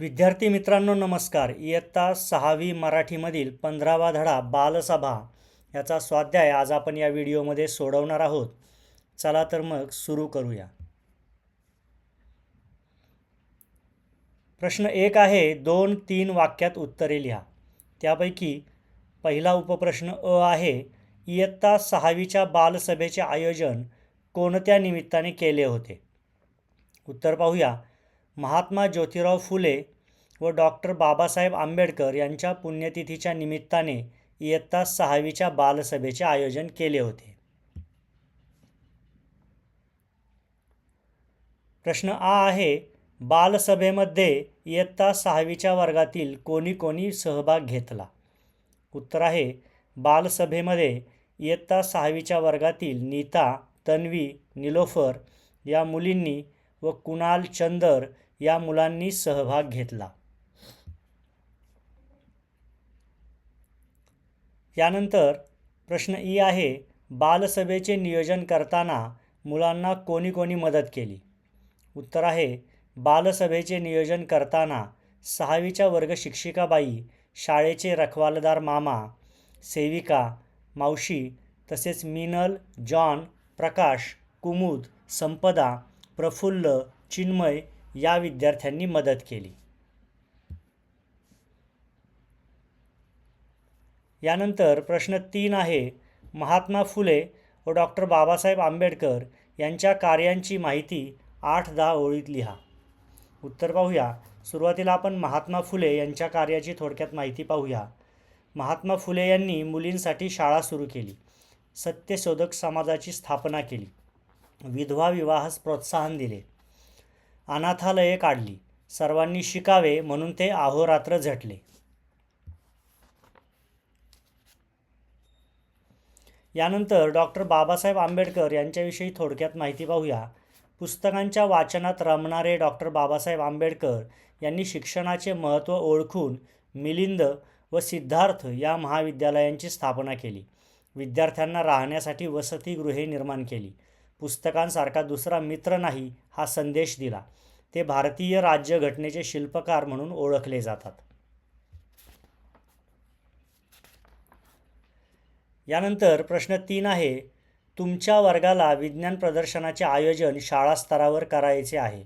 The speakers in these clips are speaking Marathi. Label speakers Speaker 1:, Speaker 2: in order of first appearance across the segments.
Speaker 1: विद्यार्थी मित्रांनो नमस्कार. इयत्ता सहावी मराठीमधील पंधरावा धडा बालसभा याचा स्वाध्याय आज आपण या व्हिडिओमध्ये सोडवणार आहोत. चला तर मग सुरू करूया. प्रश्न एक आहे दोन तीन वाक्यात उत्तरे लिहा. त्यापैकी पहिला उपप्रश्न अ आहे इयत्ता सहावीच्या बालसभेचे आयोजन कोणत्या निमित्ताने केले होते? उत्तर पाहूया. महात्मा ज्योतिराव फुले व डॉक्टर बाबासाहेब आंबेडकर यांच्या पुण्यतिथीच्या निमित्ताने इयत्ता सहावीच्या बालसभेचे आयोजन केले होते. प्रश्न आ आहे बालसभेमध्ये इयत्ता सहावीच्या वर्गातील कोणी कोणी सहभाग घेतला? उत्तर आहे बालसभेमध्ये इयत्ता सहावीच्या वर्गातील नीता तन्वी निलोफर या मुलींनी व कुणाल चंदर या मुलांनी सहभाग घेतला. यानंतर प्रश्न ई आहे बालसभेचे नियोजन करताना मुलांना कोणी कोणी मदत केली? उत्तर आहे बालसभेचे नियोजन करताना सहावीच्या वर्ग शिक्षिकाबाई शाळेचे रखवालदार मामा सेविका मावशी तसेच मिनल जॉन प्रकाश कुमुद संपदा प्रफुल्ल चिन्मय या विद्यार्थ्यांनी मदत केली. यानंतर प्रश्न तीन आहे. महात्मा फुले व डॉक्टर बाबासाहेब आंबेडकर यांच्या कार्यांची माहिती आठ दहा ओळीत लिहा. उत्तर पाहूया. सुरुवातीला आपण महात्मा फुले यांच्या कार्याची थोडक्यात माहिती पाहूया. महात्मा फुले यांनी मुलींसाठी शाळा सुरू केली. सत्यशोधक समाजाची स्थापना केली. विधवा विवाहास प्रोत्साहन दिले. अनाथालये काढली. सर्वांनी शिकावे म्हणून ते अहोरात्र झटले. यानंतर डॉक्टर बाबासाहेब आंबेडकर यांच्याविषयी थोडक्यात माहिती पाहूया. पुस्तकांच्या वाचनात रमणारे डॉक्टर बाबासाहेब आंबेडकर यांनी शिक्षणाचे महत्त्व ओळखून मिलिंद व सिद्धार्थ या महाविद्यालयांची स्थापना केली. विद्यार्थ्यांना राहण्यासाठी वसतिगृहे निर्माण केली. पुस्तकांसारखा दुसरा मित्र नाही हा संदेश दिला. ते भारतीय राज्यघटनेचे शिल्पकार म्हणून ओळखले जातात. यानंतर प्रश्न तीन आहे तुमच्या वर्गाला विज्ञान प्रदर्शनाचे आयोजन शाळा स्तरावर करायचे आहे.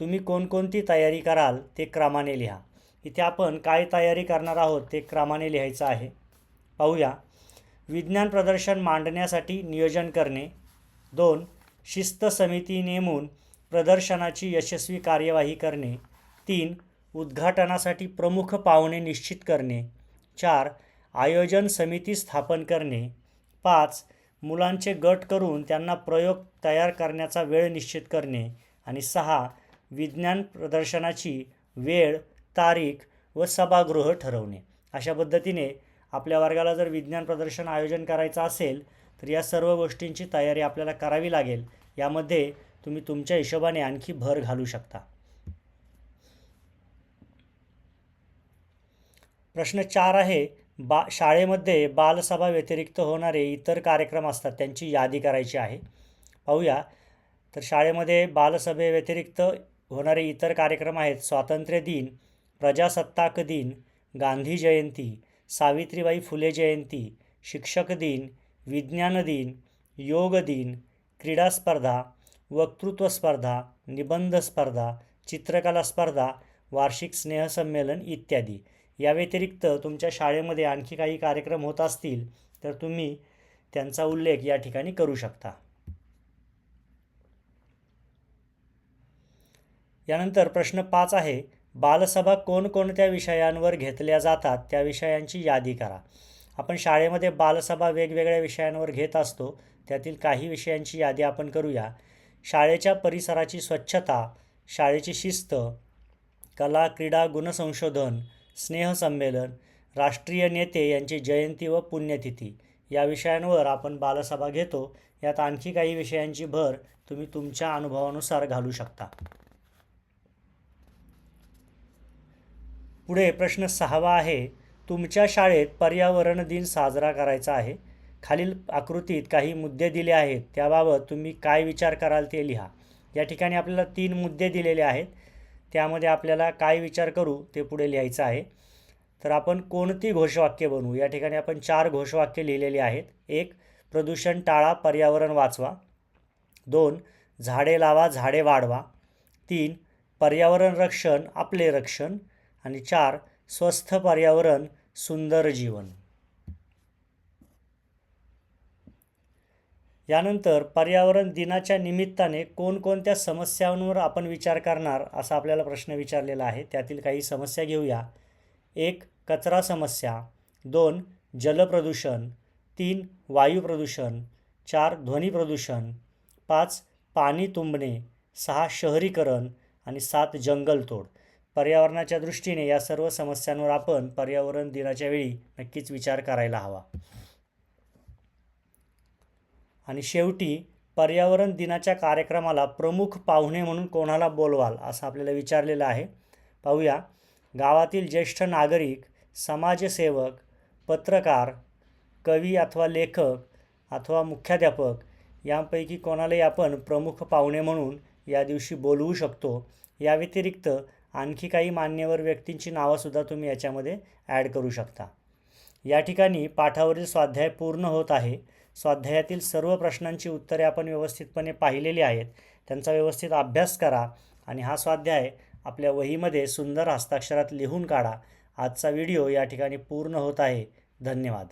Speaker 1: तुम्ही कोणकोणती तयारी कराल ते क्रमाने लिहा. इथे आपण काय तयारी करणार आहोत ते क्रमाने लिहायचं आहे. पाहूया. विज्ञान प्रदर्शन मांडण्यासाठी नियोजन करणे दोन शिस्त समिती नेमून प्रदर्शनाची यशस्वी कार्यवाही करणे. तीन उद्घाटनासाठी प्रमुख पाहुणे निश्चित करणे. चार आयोजन समिती स्थापन करणे. पाच मुलांचे गट करून त्यांना प्रयोग तयार करण्याचा वेळ निश्चित करणे. आणि सहा विज्ञान प्रदर्शनाची वेळ तारीख व सभागृह ठरवणे. अशा पद्धतीने आपल्या वर्गाला जर विज्ञान प्रदर्शन आयोजन करायचं असेल तर या सर्व गोष्टींची तयारी आपल्याला करावी लागेल. यामध्ये तुम्ही तुमच्या हिशोबाने आणखी भर घालू शकता. प्रश्न चार आहे बा शाळेमध्ये बालसभा व्यतिरिक्त होणारे इतर कार्यक्रम असतात त्यांची यादी करायची आहे. पाहूया. तर शाळेमध्ये बालसभेव्यतिरिक्त होणारे इतर कार्यक्रम आहेत स्वातंत्र्य दिन प्रजासत्ताक दिन गांधी जयंती सावित्रीबाई फुले जयंती शिक्षक दिन विज्ञान दिन योग दिन क्रीडा स्पर्धा वक्तृत्व स्पर्धा निबंध स्पर्धा चित्रकला स्पर्धा वार्षिक स्नेहसंमेलन इत्यादी. या व्यतिरिक्त तुमच्या शाळेमध्ये आणखी काही कार्यक्रम होत असतील तर तुम्ही त्यांचा उल्लेख या ठिकाणी करू शकता. यानंतर प्रश्न पाच आहे बालसभा कोणकोणत्या विषयांवर घेतल्या जातात त्या विषयांची यादी करा. आपण शाळेमध्ये बालसभा वेगवेगळ्या विषयांवर घेत असतो त्यातील काही विषयांची यादी आपण करूया. शाळेच्या परिसराची स्वच्छता शाळेची शिस्त कला क्रीडा गुणसंशोधन स्नेहसंमेलन राष्ट्रीय नेते यांची जयंती व पुण्यतिथी या विषयांवर आपण बालसभा घेतो. यात आणखी काही विषयांची भर तुम्ही तुमच्या अनुभवानुसार घालू शकता. पुढे प्रश्न सहावा आहे. तुमच्या शाळेत पर्यावरण दिन साजरा करायचा आहे. खालील आकृतीत काही मुद्दे दिले आहेत. त्याबाबत तुम्ही काय विचार कराल ते लिहा. या ठिकाणी आपल्याला तीन मुद्दे दिलेले आहेत. त्यामध्ये आपल्याला काय विचार करू ते पुढे लिहायचं आहे. तर आपण कोणती घोषवाक्य बनवू? या ठिकाणी आपण चार घोषवाक्य लिहिलेली आहेत. एक प्रदूषण टाळा पर्यावरण वाचवा. दोन झाडे लावा झाडे वाढवा. तीन पर्यावरण रक्षण आपले रक्षण. आणि चार स्वस्थ पर्यावरण सुंदर जीवन. यानंतर पर्यावरण दिनाच्या निमित्ताने कोणकोणत्या समस्यांवर आपण विचार करणार असा आपल्याला प्रश्न विचारलेला आहे. त्यातील काही समस्या घेऊया. एक कचरा समस्या. दोन जलप्रदूषण तीन वायू प्रदूषण. चार ध्वनी प्रदूषण. पाच पाणी तुंबणे. सहा शहरीकरण. आणि सात जंगलतोड. पर्यावरणाच्या दृष्टीने या सर्व समस्यांवर आपण पर्यावरण दिनाच्या वेळी नक्कीच विचार करायला हवा. आणि शेवटी पर्यावरण दिनाच्या कार्यक्रमाला प्रमुख पाहुणे म्हणून कोणाला बोलवाल असं आपल्याला विचारलेलं आहे. पाहूया. गावातील ज्येष्ठ नागरिक समाजसेवक पत्रकार कवी अथवा लेखक अथवा मुख्याध्यापक यांपैकी कोणालाही आपण प्रमुख पाहुणे म्हणून या दिवशी बोलवू शकतो. या व्यतिरिक्त आणखी काही मान्यवर व्यक्तींची नावंसुद्धा तुम्ही याच्यामध्ये ॲड करू शकता. या ठिकाणी पाठावरील स्वाध्याय पूर्ण होत आहे. स्वाध्यायातील सर्व प्रश्नांची उत्तरे आपण व्यवस्थितपणे पाहिलेली आहेत. त्यांचा व्यवस्थित अभ्यास करा आणि हा स्वाध्याय आपल्या वहीमध्ये सुंदर हस्ताक्षरात लिहून काढा. आजचा व्हिडिओ या ठिकाणी पूर्ण होत आहे. धन्यवाद.